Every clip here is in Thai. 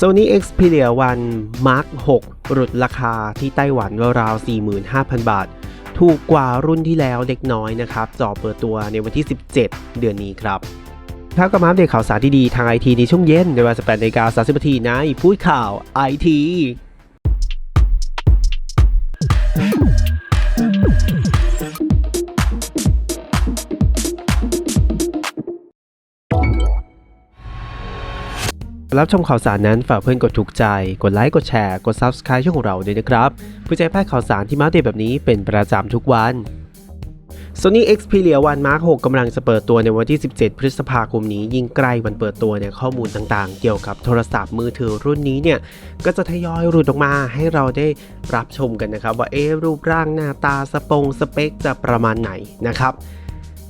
Sony Xperia 1 Mark 6 หลุดราคาที่ไต้หวันราวๆ45,000 บาท ถูกกว่ารุ่นที่แล้วเล็กน้อยนะครับจอเปิดตัวในวันที่ 17 เดือนนี้ครับครับก็มาอัปเดตข่าวสารดีๆทางไอทีในช่วงเย็นในเวลา18นาฬิกา30นาทีในพูดข่าวไอที รับชมข่าวสารนั้นฝากเพื่อนกดถูกใจ กดไลค์ กดแชร์ กด Subscribe ช่องของเราด้วยนะครับเพื่อจะให้พลาดข่าวสารที่มาเดตแบบนี้เป็นประจำทุกวัน Sony Xperia 1 Mark 6กำลังจะเปิดตัวในวันที่ 17 พฤษภาคมนี้ ยิ่งใกล้วันเปิดตัวเนี่ยข้อมูลต่างๆ เกี่ยวกับโทรศัพท์มือถือรุ่นนี้เนี่ย ก็จะทยอยหลุดออกมาให้เราได้รับชมกันนะครับ ว่าเอ๊รูปร่างหน้าตาสปงสเปคจะประมาณไหนนะครับ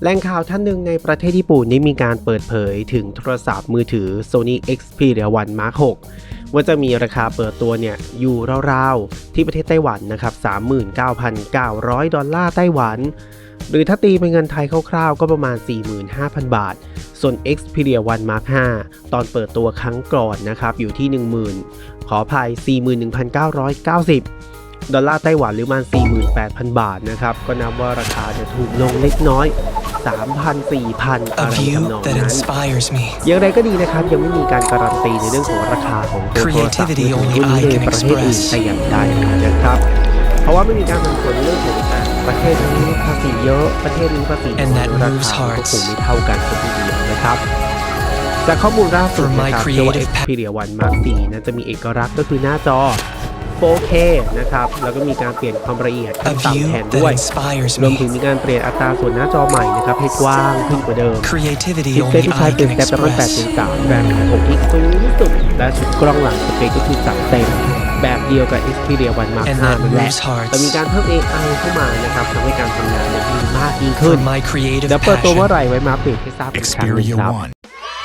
แหล่งข่าวท่านหนึ่งในประเทศญี่ปุ่นนี้มีการเปิดเผยถึงโทรศัพท์มือถือ Sony Xperia 1 Mark 6 ว่าจะมีราคาเปิดตัวเนี่ยอยู่ราวๆ ที่ประเทศไต้หวันนะครับ 39,900 ดอลลาร์ไต้หวัน หรือถ้าตีเป็นเงินไทยคร่าวๆ ก็ประมาณ 45,000 บาท ส่วน Xperia 1 Mark 5 ตอนเปิดตัวครั้งก่อนนะครับ อยู่ที่ 10,000 ขออภัย 41,990ดอลลาร์ไต้หวันหรือประมาณ48,000 บาทนะครับ ก็นับว่าราคาจะถูกลงเล็กน้อย 3,000 4,000 อะไร A view ทำนอง that นั้น inspires me. อย่างไรก็ดีนะครับ ยังไม่มีการการันตีในเรื่องของราคาของตัวโทรศัพท์มือ Creativity ถือ only รุ่นนี้ I ใน can ประเทศอื่น express แต่อย่างใดนะครับ เพราะว่าไม่มีการมันผลเรื่องของแต่ประเทศนี้ภาษีเยอะประเทศนี้ภาษี And that รา moves คาก็ hearts คงไม่เท่ากันสักทีเดียวนะครับจากข้อมูลล่าสุด For my นะครับเชื่อว่า creative pa- Xperia 1 Mark 4นั้นจะมีเอกลักษณ์ก็คือหน้าจอ 4K นะครับ แล้วก็มีการเปลี่ยนความละเอียด A ขั้นต่ำ view แทนด้วย that inspires รวมถึง me. มีการเปลี่ยนอัตราส่วนหน้าจอใหม่นะครับ ให้กว้างขึ้นกว่าเดิม Creativity ชิปเซ็ต only ที่ใช้ I เป็น can แ a ป8 express. 8 3แรม6กิกสูงสุด และชุดกล้องหลังสเปคก็คือจัดเต็มแบบเดียวกับ Xperia 1 Mark And 5 that นั่นแหละ moves hearts. แต่มีการเพิ่ม AI เข้ามานะครับทำให้การทำงานเนี่ยดีมากยิ่งขึ้ For น my creative เดี๋ยวเปิดตัวเมื่อ passion. ไหร่ไว้มาอัปเดตให้ทราบอีกครั้งหนึง Xperia ครับ One.